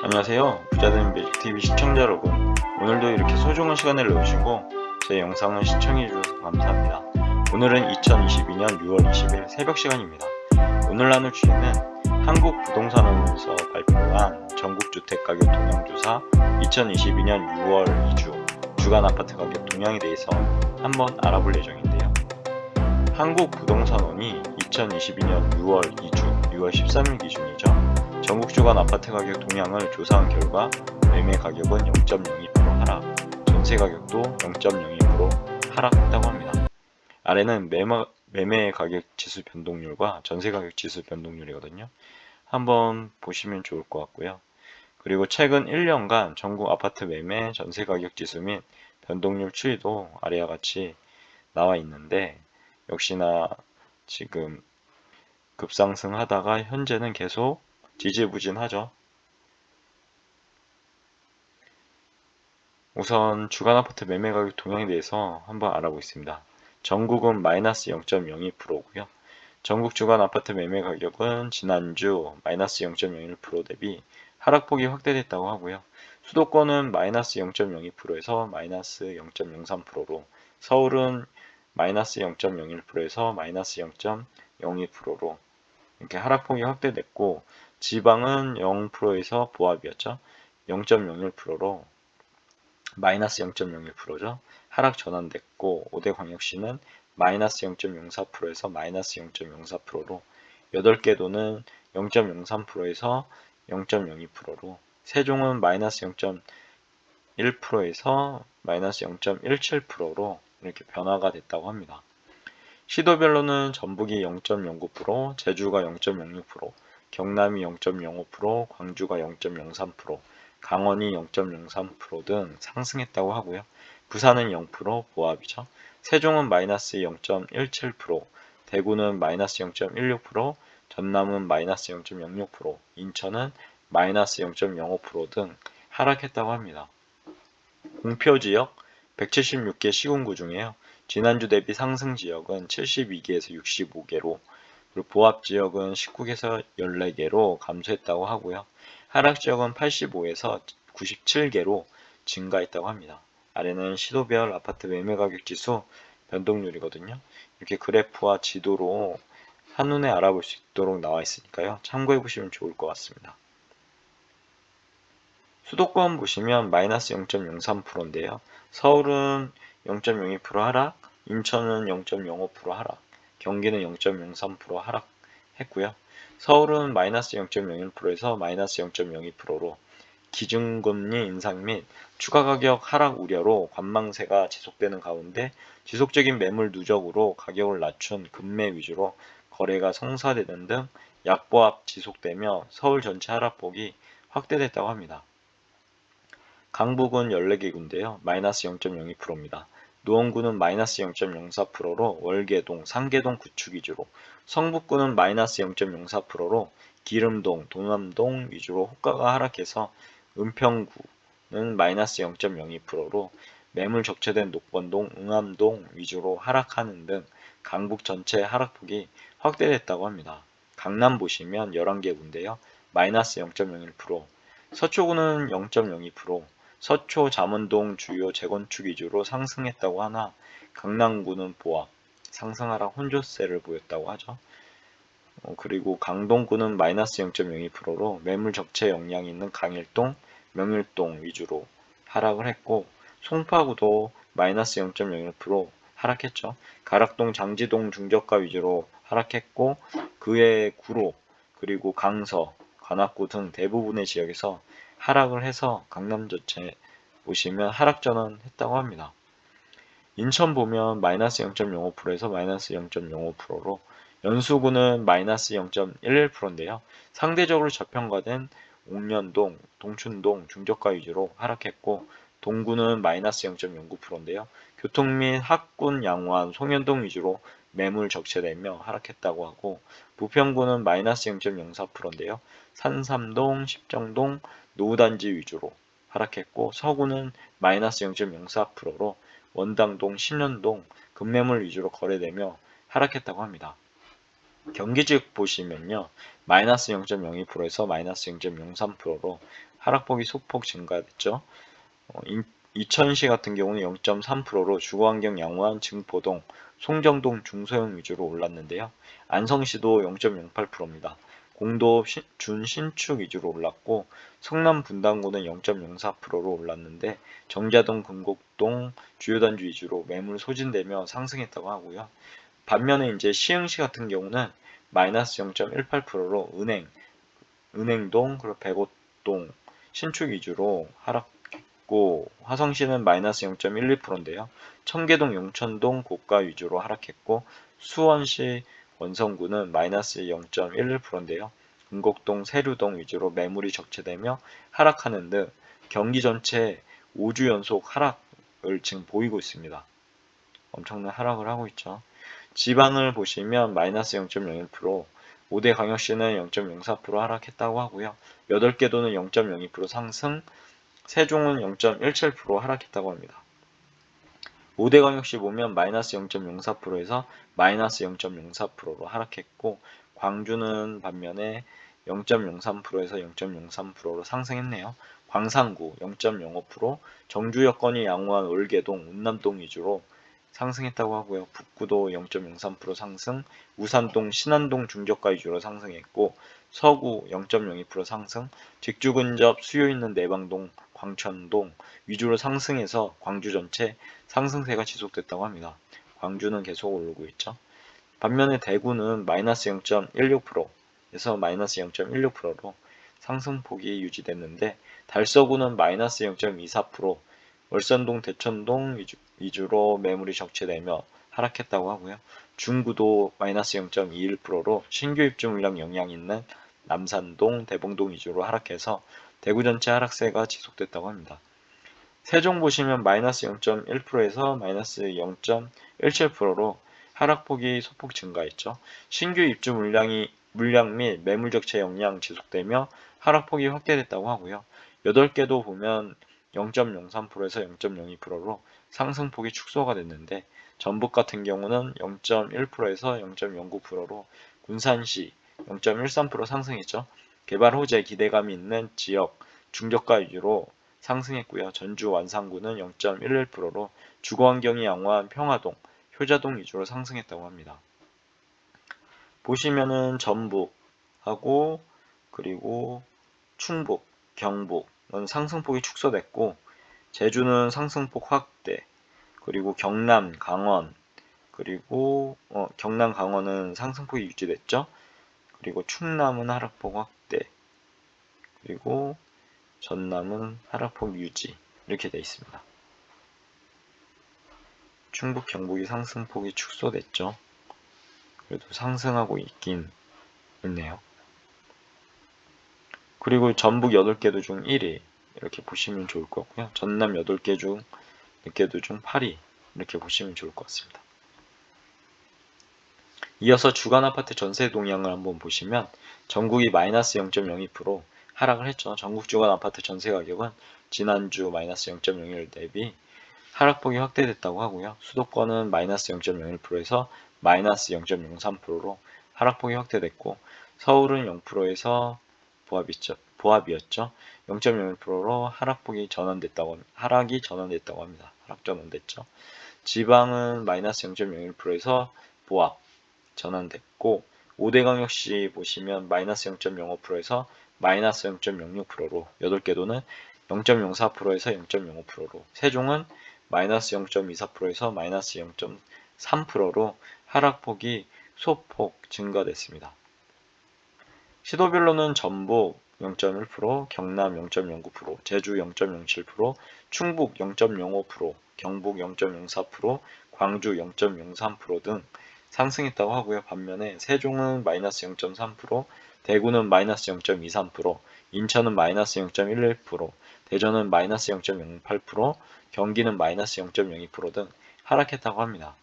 안녕하세요. 부자된 뮤직TV 시청자 여러분. 오늘도 이렇게 소중한 시간을 내주시고 제 영상을 시청해주셔서 감사합니다. 오늘은 2022년 6월 20일 새벽 시간입니다. 오늘 나눌 주제는 한국부동산원에서 발표한 전국주택가격 동향조사 2022년 6월 2주 주간 아파트 가격 동향에 대해서 한번 알아볼 예정인데요. 한국부동산원이 2022년 6월 2주 6월 13일 기준이죠. 전국 주간 아파트 가격 동향을 조사한 결과 매매 가격은 0.02% 하락, 전세 가격도 0.02% 하락했다고 합니다. 아래는 매매, 매매 가격 지수 변동률과 전세 가격 지수 변동률이거든요. 한번 보시면 좋을 것 같고요. 그리고 최근 1년간 전국 아파트 매매 전세 가격 지수 및 변동률 추이도 아래와 같이 나와 있는데 역시나 지금 급상승하다가 현재는 계속 지지부진하죠. 우선 주간 아파트 매매 가격 동향에 대해서 한번 알아보겠습니다. 전국은 마이너스 0.02%고요. 전국 주간 아파트 매매 가격은 지난주 마이너스 0.01% 대비 하락폭이 확대됐다고 하고요. 수도권은 마이너스 0.02%에서 마이너스 0.03%로 서울은 마이너스 0.01%에서 마이너스 0.02%로 이렇게 하락폭이 확대됐고 지방은 0%에서 보합이었죠. 0.01%로 마이너스 0.01%죠. 하락 전환됐고 5대 광역시는 마이너스 0.04%에서 마이너스 0.04%로 8개 도는 0.03%에서 0.02%로 세종은 마이너스 0.1%에서 마이너스 0.17%로 이렇게 변화가 됐다고 합니다. 시도별로는 전북이 0.09%, 제주가 0.06%, 경남이 0.05%, 광주가 0.03%, 강원이 0.03%등 상승했다고 하고요. 부산은 0% 보합이죠. 세종은 마이너스 0.17%, 대구는 마이너스 0.16%, 전남은 마이너스 0.06%, 인천은 마이너스 0.05%등 하락했다고 합니다. 공표 지역 176개 시군구 중에요. 지난주 대비 상승 지역은 72개에서 65개로 그리고 보합 지역은 19개에서 14개로 감소했다고 하고요. 하락 지역은 85에서 97개로 증가했다고 합니다. 아래는 시도별 아파트 매매 가격 지수 변동률이거든요. 이렇게 그래프와 지도로 한눈에 알아볼 수 있도록 나와 있으니까요. 참고해 보시면 좋을 것 같습니다. 수도권 보시면 마이너스 0.03%인데요. 서울은 0.02% 하락, 인천은 0.05% 하락, 경기는 0.03% 하락했고요. 서울은 마이너스 0.01%에서 마이너스 0.02%로 기준금리 인상 및 추가 가격 하락 우려로 관망세가 지속되는 가운데 지속적인 매물 누적으로 가격을 낮춘 금매 위주로 거래가 성사되는 등 약보합 지속되며 서울 전체 하락폭이 확대됐다고 합니다. 강북은 14개 군데요. 마이너스 0.02%입니다. 노원구는 마이너스 0.04%로 월계동, 상계동 구축 위주로 성북구는 마이너스 0.04%로 기름동, 동암동 위주로 호가가 하락해서 은평구는 마이너스 0.02%로 매물 적체된 녹번동, 응암동 위주로 하락하는 등 강북 전체 하락폭이 확대됐다고 합니다. 강남 보시면 11개 군데요. 마이너스 0.01%, 서초구는 0.02%, 서초 잠원동 주요 재건축 위주로 상승했다고 하나 강남구는 보합, 상승하락 혼조세를 보였다고 하죠. 어, 그리고 강동구는 마이너스 0.02%로 매물 적체 역량이 있는 강일동, 명일동 위주로 하락을 했고 송파구도 마이너스 0.01% 하락했죠. 가락동, 장지동 중저가 위주로 하락했고 그의 구로 그리고 강서, 관악구 등 대부분의 지역에서 하락을 해서 강남 전체 보시면 하락 전환했다고 합니다. 인천 보면 마이너스 0.05%에서 마이너스 0.05%로 연수구는 마이너스 0.11%인데요. 상대적으로 저평가된 옥년동, 동춘동 중저가 위주로 하락했고 동구는 마이너스 0.09%인데요. 교통 및 학군, 양화한, 송현동 위주로 매물 적체되며 하락했다고 하고 부평구는 마이너스 0.04%인데요. 산삼동, 십정동, 노후단지 위주로 하락했고 서구는 마이너스 0.04%로 원당동, 신년동, 급매물 위주로 거래되며 하락했다고 합니다. 경기 지역 보시면요. 마이너스 0.02%에서 마이너스 0.03%로 하락폭이 소폭 증가됐죠. 어, 인, 이천시 같은 경우는 0.3%로 주거환경 양호한 증포동, 송정동 중소형 위주로 올랐는데요. 안성시도 0.08%입니다. 공도 시- 준신축 위주로 올랐고 성남 분당구는 0.04%로 올랐는데 정자동, 금곡동 주요 단지 위주로 매물 소진되며 상승했다고 하고요. 반면에 이제 시흥시 같은 경우는 마이너스 0.18%로 은행, 은행동 그리고 백옷동 신축 위주로 하락했고 화성시는 마이너스 0.12%인데요. 청계동, 용천동 고가 위주로 하락했고 수원시 원성구는 마이너스 0.11%인데요. 금곡동, 세류동 위주로 매물이 적체되며 하락하는 등 경기 전체 5주 연속 하락을 지금 보이고 있습니다. 엄청난 하락을 하고 있죠. 지방을 보시면 마이너스 0.01%, 5대 광역시는 0.04% 하락했다고 하고요. 8개 도는 0.02% 상승, 세종은 0.17% 하락했다고 합니다. 5대 광역시 보면 마이너스 0.04%에서 마이너스 0.04%로 하락했고 광주는 반면에 0.03%에서 0.03%로 상승했네요. 광산구 0.05%, 정주 여건이 양호한 올개동, 운남동 위주로 상승했다고 하고요. 북구도 0.03% 상승, 우산동, 신안동 중저가 위주로 상승했고 서구 0.02% 상승, 직주 근접 수요 있는 내방동, 광천동 위주로 상승해서 광주 전체 상승세가 지속됐다고 합니다. 광주는 계속 오르고 있죠. 반면에 대구는 마이너스 0.16%에서 마이너스 0.16%로 상승폭이 유지됐는데 달서구는 마이너스 0.24%, 월산동, 대천동 위주, 위주로 매물이 적체되며 하락했다고 하고요. 중구도 마이너스 0.21%로 신규 입주 물량 영향이 있는 남산동, 대봉동 위주로 하락해서 대구 전체 하락세가 지속됐다고 합니다. 세종 보시면 마이너스 0.1%에서 마이너스 0.17%로 하락폭이 소폭 증가했죠. 신규 입주 물량이 물량 및 매물 적체 영향 지속되며 하락폭이 확대됐다고 하고요. 8개도 보면 0.03%에서 0.02%로 상승폭이 축소가 됐는데 전북 같은 경우는 0.1%에서 0.09%로 군산시 0.13% 상승했죠. 개발 호재 기대감이 있는 지역 중저가 위주로 상승했고요. 전주 완산구는 0.11%로 주거 환경이 양호한 평화동, 효자동 위주로 상승했다고 합니다. 보시면은 전북하고 그리고 충북, 경북은 상승폭이 축소됐고 제주는 상승폭 확대 그리고 경남, 강원 그리고 어, 경남, 강원은 상승폭이 유지됐죠. 그리고 충남은 하락폭 확대 그리고 전남은 하락폭 유지 이렇게 되어 있습니다. 충북, 경북이 상승폭이 축소됐죠. 그래도 상승하고 있긴 있네요. 그리고 전북 8개도 중 1위 이렇게 보시면 좋을 것 같고요. 전남 8개 중 4개도 중 8위 이렇게 보시면 좋을 것 같습니다. 이어서 주간 아파트 전세 동향을 한번 보시면 전국이 마이너스 0.02% 하락을 했죠. 전국 주간 아파트 전세 가격은 지난주 마이너스 0.01 대비 하락폭이 확대됐다고 하고요. 수도권은 마이너스 0.01%에서 마이너스 0.03%로 하락폭이 확대됐고 서울은 0%에서 보합이죠. 보합이었죠. 0.01%로 하락폭이 전환됐다고 하락이 전환됐다고 합니다. 하락 전환됐죠. 지방은 마이너스 0.01%에서 보합 전환됐고 5대 광역시 보시면 마이너스 0.05%에서 마이너스 0.06%로 8개 도는 0.04%에서 0.05%로 세종은 마이너스 0.24%에서 마이너스 0.3%로 하락폭이 소폭 증가됐습니다. 시도별로는 전북 0.1%, 경남 0.09%, 제주 0.07%, 충북 0.05%, 경북 0.04%, 광주 0.03%등 상승했다고 하고요. 반면에 세종은 마이너스 0.3%, 대구는 마이너스 0.23%, 인천은 마이너스 0.11%, 대전은 마이너스 0.08%, 경기는 마이너스 0.02%등 하락했다고 합니다.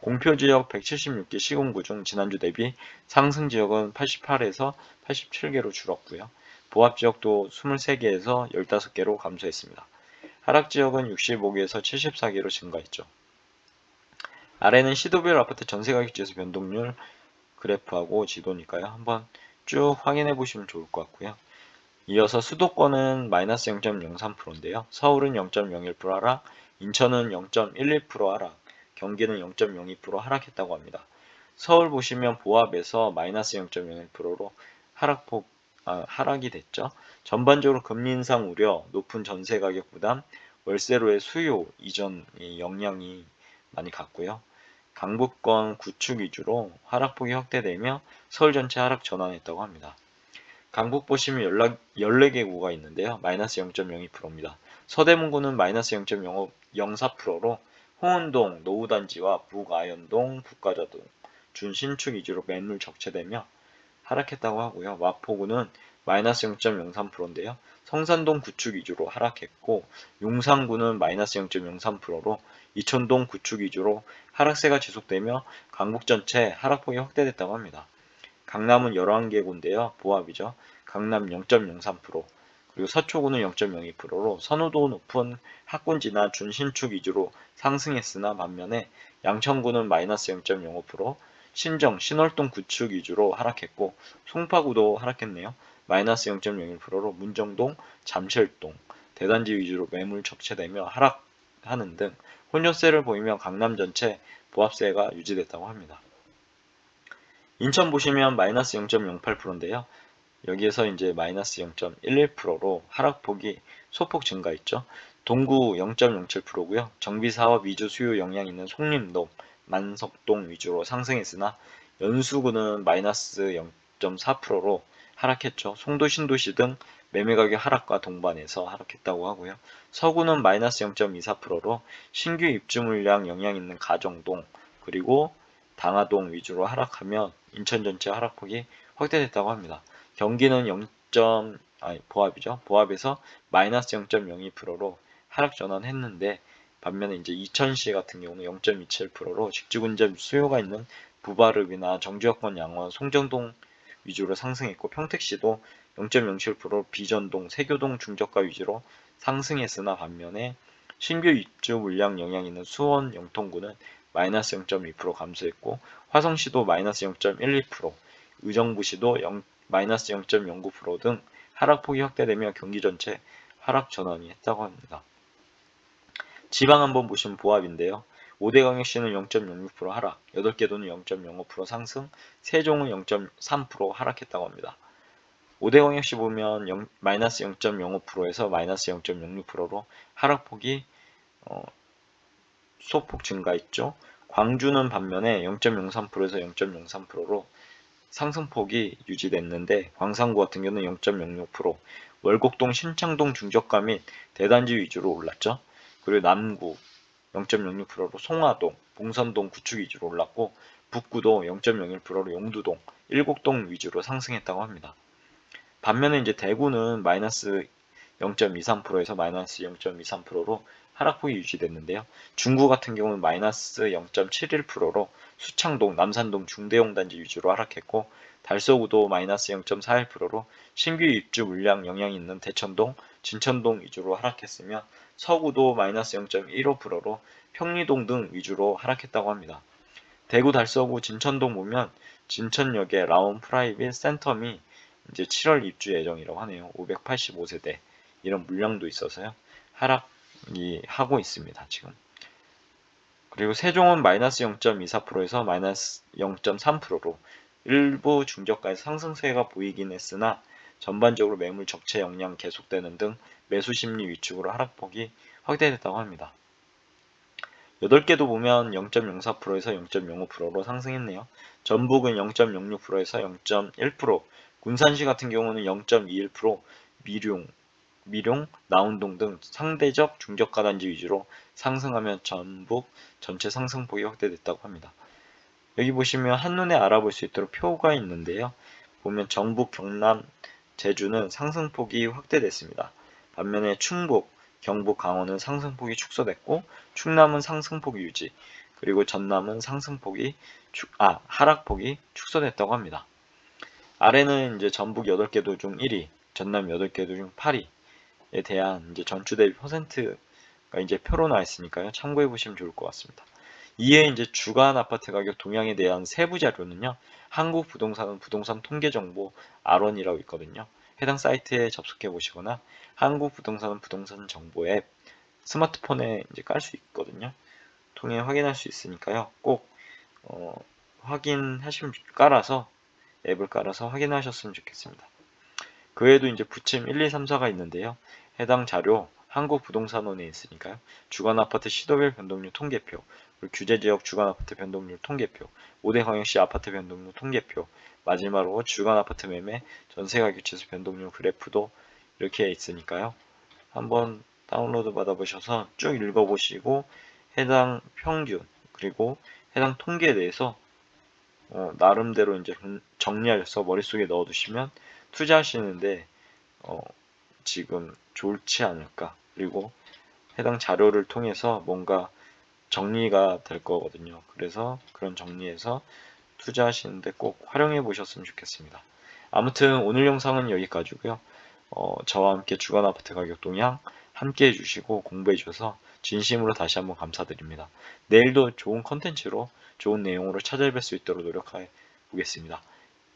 공표 지역 176개 시군구 중 지난주 대비 상승 지역은 88에서 87개로 줄었고요. 보합 지역도 23개에서 15개로 감소했습니다. 하락 지역은 65개에서 74개로 증가했죠. 아래는 시도별 아파트 전세 가격 지수 변동률 그래프하고 지도니까요. 한번 쭉 확인해 보시면 좋을 것 같고요. 이어서 수도권은 마이너스 0.03%인데요. 서울은 0.01% 하락, 인천은 0.11% 하락, 경기는 0.02% 하락했다고 합니다. 서울 보시면 보합에서 마이너스 0.01%로 하락폭 아, 하락이 됐죠. 전반적으로 금리 인상 우려, 높은 전세 가격 부담, 월세로의 수요 이전 영향이 많이 갔고요. 강북권 구축 위주로 하락폭이 확대되며 서울 전체 하락 전환했다고 합니다. 강북 보시면 연락 14개 구가 있는데요. 마이너스 0.02%입니다. 서대문구는 마이너스 0.04%로 홍은동, 노후단지와 북아현동, 북가자동, 준신축 위주로 매물 적체되며 하락했다고 하고요. 마포구는 마이너스 0.03%인데요. 성산동 구축 위주로 하락했고 용산구는 마이너스 0.03%로 이천동 구축 위주로 하락세가 지속되며 강북 전체 하락폭이 확대됐다고 합니다. 강남은 11개 구인데요. 보합이죠. 강남 0.03% 그리고 서초구는 0.02%로 선호도 높은 학군지나 준신축 위주로 상승했으나 반면에 양천구는 마이너스 0.05% 신정, 신월동 구축 위주로 하락했고 송파구도 하락했네요. 마이너스 0.01%로 문정동, 잠실동, 대단지 위주로 매물 적체되며 하락 하는 등 혼조세를 보이며 강남 전체 보합세가 유지됐다고 합니다. 인천 보시면 마이너스 0.08%인데요. 여기에서 이제 마이너스 0.11%로 하락폭이 소폭 증가했죠. 동구 0.07%고요. 정비사업 위주 수요 영향 있는 송림동, 만석동 위주로 상승했으나 연수구는 마이너스 0.4%로 하락했죠. 송도 신도시 등 매매 가격 하락과 동반해서 하락했다고 하고요. 서구는 마이너스 0.24%로 신규 입주 물량 영향 있는 가정동 그리고 당하동 위주로 하락하며 인천 전체 하락폭이 확대됐다고 합니다. 경기는 0. 아니 보합이죠. 보합에서 마이너스 0.02%로 하락 전환했는데 반면에 이제 이천시 같은 경우는 0.27%로 직주근접 수요가 있는 부바릅이나 정주여권 양원, 송정동 위주로 상승했고 평택시도 0.07% 비전동, 세교동 중저가 위주로 상승했으나 반면에 신규 입주 물량 영향 있는 수원, 영통구는 마이너스 0.2% 감소했고 화성시도 마이너스 0.12%, 의정부시도 0, 마이너스 0.09%등 하락폭이 확대되며 경기 전체 하락 전환이 했다고 합니다. 지방 한번 보시면 보합인데요. 5대광역시는 0.06% 하락, 8개 도는 0.05% 상승, 세종은 0.3% 하락했다고 합니다. 5대 광역시 보면 0, 마이너스 0.05%에서 마이너스 0.06%로 하락폭이 어, 소폭 증가했죠. 광주는 반면에 0.03%에서 0.03%로 상승폭이 유지됐는데 광산구 같은 경우는 0.06%, 월곡동, 신창동 중저가 및 대단지 위주로 올랐죠. 그리고 남구 0.06%로 송화동, 봉선동 구축 위주로 올랐고 북구도 0.01%로 용두동, 일곡동 위주로 상승했다고 합니다. 반면에 이제 대구는 마이너스 0.23%에서 마이너스 0.23%로 하락폭이 유지됐는데요. 중구 같은 경우는 마이너스 0.71%로 수창동, 남산동, 중대용 단지 위주로 하락했고 달서구도 마이너스 0.41%로 신규 입주 물량 영향이 있는 대천동, 진천동 위주로 하락했으며 서구도 마이너스 0.15%로 평리동 등 위주로 하락했다고 합니다. 대구 달서구 진천동 보면 진천역에 라온 프라이빗 센텀이 이제 7월 입주 예정이라고 하네요. 585세대 이런 물량도 있어서요. 하락이 하고 있습니다. 지금. 그리고 세종은 마이너스 0.24%에서 마이너스 0.3%로 일부 중저가의 상승세가 보이긴 했으나 전반적으로 매물 적체 역량 계속되는 등 매수 심리 위축으로 하락폭이 확대됐다고 합니다. 8개도 보면 0.04%에서 0.05%로 상승했네요. 전북은 0.06%에서 0.1%, 군산시 같은 경우는 0.21%, 미룡, 미룡, 나운동 등 상대적 중저가 단지 위주로 상승하면 전북 전체 상승폭이 확대됐다고 합니다. 여기 보시면 한눈에 알아볼 수 있도록 표가 있는데요. 보면 전북, 경남, 제주는 상승폭이 확대됐습니다. 반면에 충북, 경북, 강원은 상승폭이 축소됐고 충남은 상승폭 유지, 그리고 전남은 상승폭이 축, 아 하락폭이 축소됐다고 합니다. 아래는 이제 전북 8개 도중 1위, 전남 8개 도중 8위에 대한 이제 전주 대비 퍼센트가 이제 표로 나와 있으니까요. 참고해 보시면 좋을 것 같습니다. 이에 이제 주간 아파트 가격 동향에 대한 세부 자료는요. 한국 부동산은 부동산 통계 정보 R1이라고 있거든요. 해당 사이트에 접속해 보시거나 한국 부동산 정보 앱 스마트폰에 이제 깔 수 있거든요. 통해 확인할 수 있으니까요. 꼭 어, 확인하시면 깔아서 앱을 깔아서 확인하셨으면 좋겠습니다. 그 외에도 이제 부침 1, 2, 3, 4가 있는데요. 해당 자료 한국부동산원에 있으니까요. 주간 아파트 시도별 변동률 통계표, 규제지역 주간 아파트 변동률 통계표, 오대광역시 아파트 변동률 통계표, 마지막으로 주간 아파트 매매 전세가격 지수 변동률 그래프도 이렇게 있으니까요. 한번 다운로드 받아보셔서 쭉 읽어보시고 해당 평균 그리고 해당 통계에 대해서 어, 나름대로 이제 정리하셔서 머릿속에 넣어두시면 투자하시는데 어, 지금 좋지 않을까 그리고 해당 자료를 통해서 뭔가 정리가 될 거거든요. 그래서 그런 정리해서 투자하시는데 꼭 활용해 보셨으면 좋겠습니다. 아무튼 오늘 영상은 여기까지고요. 어, 저와 함께 주간 아파트 가격 동향 함께 해주시고 공부해 주셔서 진심으로 다시 한번 감사드립니다. 내일도 좋은 컨텐츠로 좋은 내용으로 찾아뵐 수 있도록 노력해 보겠습니다.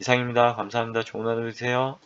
이상입니다. 감사합니다. 좋은 하루 되세요.